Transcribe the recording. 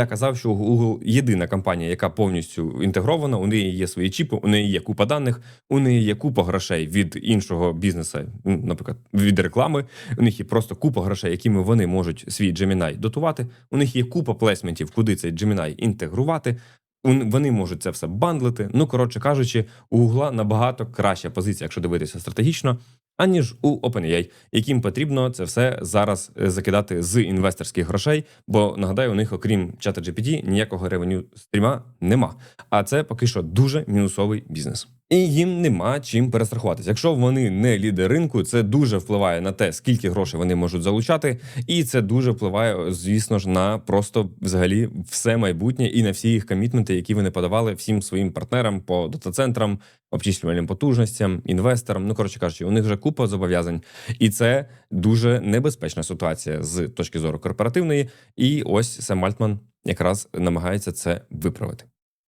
Я казав, що Google єдина компанія, яка повністю інтегрована. У неї є свої чіпи, у неї є купа даних, у неї є купа грошей від іншого бізнесу, ну, наприклад, від реклами. У них є просто купа грошей, якими вони можуть свій Gemini дотувати. У них є купа плесментів, куди цей Gemini інтегрувати. Вони можуть це все бандлити. Ну, коротше кажучи, у Гугла набагато краща позиція, якщо дивитися стратегічно, аніж у OpenAI, яким потрібно це все зараз е, закидати з інвесторських грошей. Бо нагадаю, у них, окрім чата GPT, ніякого ревеню стріма нема. А це поки що дуже мінусовий бізнес. І їм нема чим перестрахуватися. Якщо вони не лідер ринку, це дуже впливає на те, скільки грошей вони можуть залучати, і це дуже впливає, звісно ж, на просто взагалі все майбутнє і на всі їх комітменти, які вони подавали всім своїм партнерам по дата-центрам, обчислювальним потужностям, інвесторам. Ну коротше кажучи, у них вже купа зобов'язань, і це дуже небезпечна ситуація з точки зору корпоративної. І ось Сем Альтман якраз намагається це виправити.